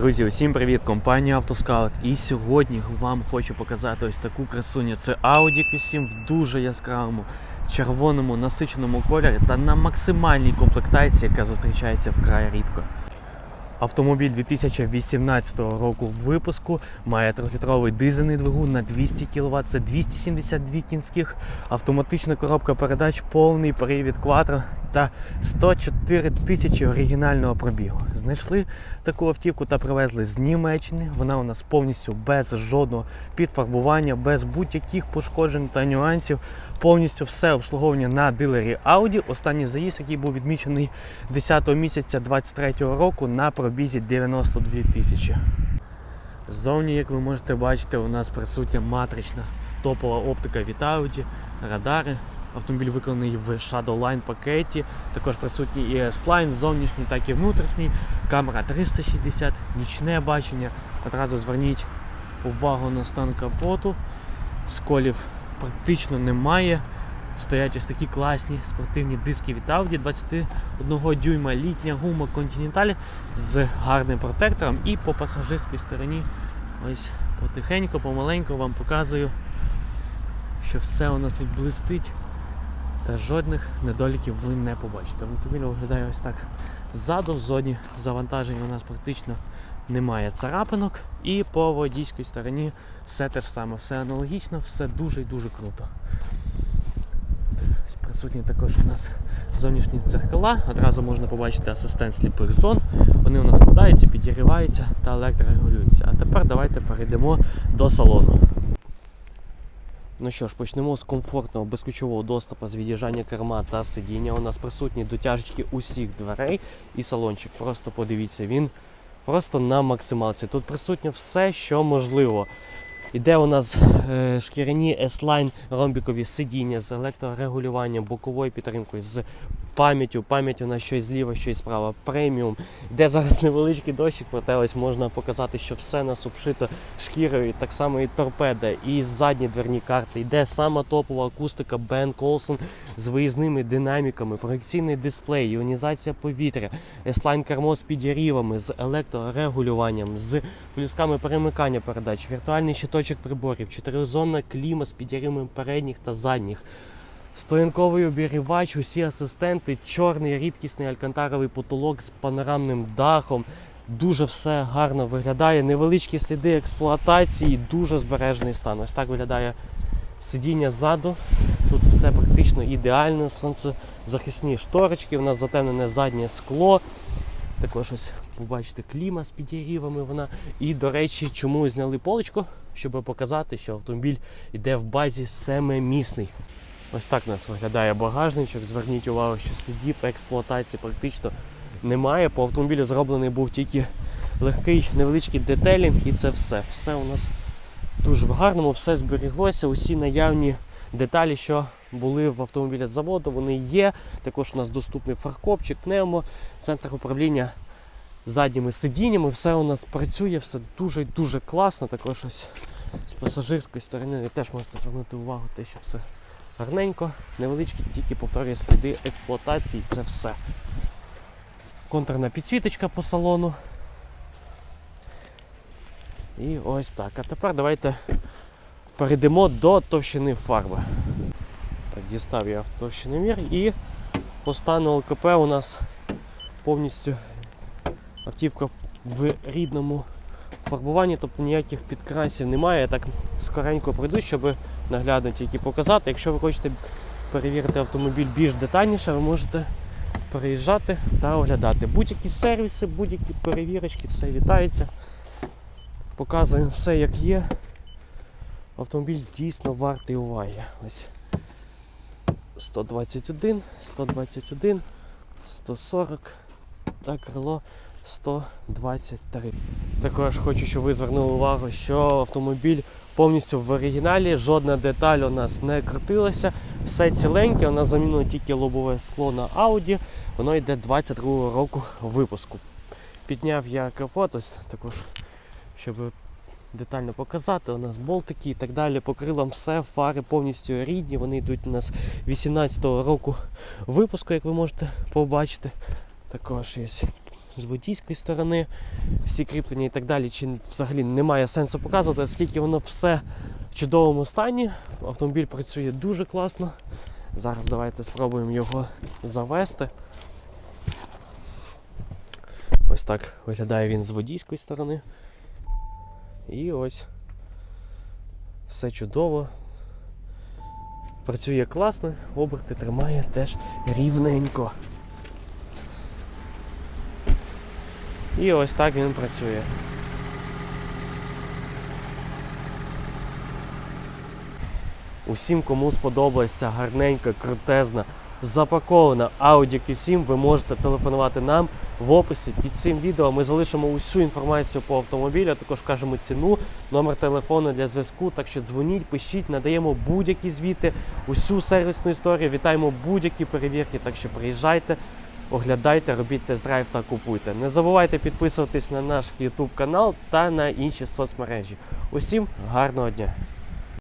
Друзі, усім привіт! Компанія Автоскаут. І сьогодні вам хочу показати ось таку красуню. Це Audi Q7 в дуже яскравому червоному насиченому кольорі та на максимальній комплектації, яка зустрічається вкрай рідко. Автомобіль 2018 року випуску має 3-літровий дизельний двигун на 200 кВт, це 272 кінських, автоматична коробка передач, повний привід Quattro та 104 тисячі оригінального пробігу. Знайшли таку автівку та привезли з Німеччини. Вона у нас повністю без жодного підфарбування, без будь-яких пошкоджень та нюансів. Повністю все обслуговування на дилері Audi. Останній заїзд, який був відмічений 10 місяця 23 року на пробізі 92 тисячі. Ззовні, як ви можете бачити, у нас присутня матрична топова оптика від Audi, радари. Автомобіль виконаний в Shadowline пакеті. Також присутній і S-Line, зовнішній, так і внутрішній. Камера 360, нічне бачення. Одразу зверніть увагу на стан капоту. Сколів практично немає. Стоять ось такі класні спортивні диски від Audi 21 дюйма літня гума Continental з гарним протектором і по пасажирській стороні ось потихеньку, помаленьку вам показую, що все у нас тут блистить та жодних недоліків ви не побачите. Автомобіль виглядає ось так ззаду, в зоні завантаження у нас практично немає царапинок і по водійській стороні все те ж саме, все аналогічно, все дуже і дуже круто. Присутні також у нас зовнішні дзеркала. Одразу можна побачити асистент сліпих зон. Вони у нас складаються, підігріваються та електрорегулюються. А тепер давайте перейдемо до салону. Ну що ж, почнемо з комфортного безключового доступу з від'їжджання керма та сидіння. У нас присутні дотяжечки усіх дверей і салончик. Просто подивіться, він просто на максималці. Тут присутнє все, що можливо. Іде у нас е, шкіряні S-Line ромбікові сидіння з електрорегулюванням, боковою підтримкою, з пам'яттю. Пам'ять у нас щось зліва, щось справа. Преміум. Де зараз невеличкий дощик, проте ось можна показати, що все нас обшито шкірою. Так само і торпеда, і задні дверні карти. Йде сама топова акустика Бен Колсон з виїзними динаміками, проекційний дисплей, іонізація повітря, S-Line кермо з підігрівами, з електрорегулюванням, з плюсками перемикання передач, віртуальний щиточок приборів, чотиризонна кліма з підігрівами передніх та задніх. Стоянковий обігрівач, усі асистенти, чорний рідкісний алькантаровий потолок з панорамним дахом. Дуже все гарно виглядає. Невеличкі сліди експлуатації, дуже збережений стан. Ось так виглядає сидіння ззаду. Тут все практично ідеально. Сонцезахисні шторочки, у нас затемнене заднє скло. Також ось побачите кліма з підігрівами вона. І, до речі, чому зняли полочку? Щоб показати, що автомобіль йде в базі семимісний. Ось так нас виглядає багажничок. Зверніть увагу, що слідів експлуатації практично немає. По автомобілю зроблений був тільки легкий невеличкий детелінг і це все. Все у нас дуже в гарному, все зберіглося. Усі наявні деталі, що були в автомобілі з заводу, вони є. Також у нас доступний фаркопчик, пневмо, центр управління задніми сидіннями. Все у нас працює, все дуже дуже класно. Також ось з пасажирської сторони теж можете звернути увагу, те, що все гарненько, невеличкі, тільки повторюю сліди експлуатації, це все. Контурна підсвіточка по салону. І ось так. А тепер давайте перейдемо до товщини фарби. Так, дістав я товщини мір і по стану ЛКП у нас повністю автівка в рідному фарбуванні, тобто ніяких підкрасів немає. Я так скоренько пройду, щоб наглядно тільки показати. Якщо ви хочете перевірити автомобіль більш детальніше, ви можете переїжджати та оглядати. Будь-які сервіси, будь-які перевірочки, все вітається. Показуємо все як є. Автомобіль дійсно вартий уваги. Ось 121, 121, 140 та крило 123. Також хочу, щоб ви звернули увагу, що автомобіль повністю в оригіналі, жодна деталь у нас не крутилася, все ціленьке, у нас замінено тільки лобове скло на Audi, воно йде 22 року випуску. Підняв я капот, ось також, щоб детально показати. У нас болтики і так далі. По все, фари повністю рідні. Вони йдуть у нас 18-го року випуску, як ви можете побачити. Також є з водійської сторони, всі кріплення і так далі, чи взагалі немає сенсу показувати, оскільки воно все в чудовому стані. Автомобіль працює дуже класно. Зараз давайте спробуємо його завести. Ось так виглядає він з водійської сторони. І ось все чудово. Працює класно, оберти тримає теж рівненько. І ось так він працює. Усім, кому сподобалась ця гарненька, крутезна, запакована Audi Q7, ви можете телефонувати нам в описі під цим відео. Ми залишимо усю інформацію по автомобілю, також кажемо ціну, номер телефону для зв'язку. Так що дзвоніть, пишіть, надаємо будь-які звіти, усю сервісну історію, вітаємо будь-які перевірки. Так що приїжджайте, оглядайте, робіть тест-драйв та купуйте. Не забувайте підписуватись на наш YouTube канал та на інші соцмережі. Усім гарного дня!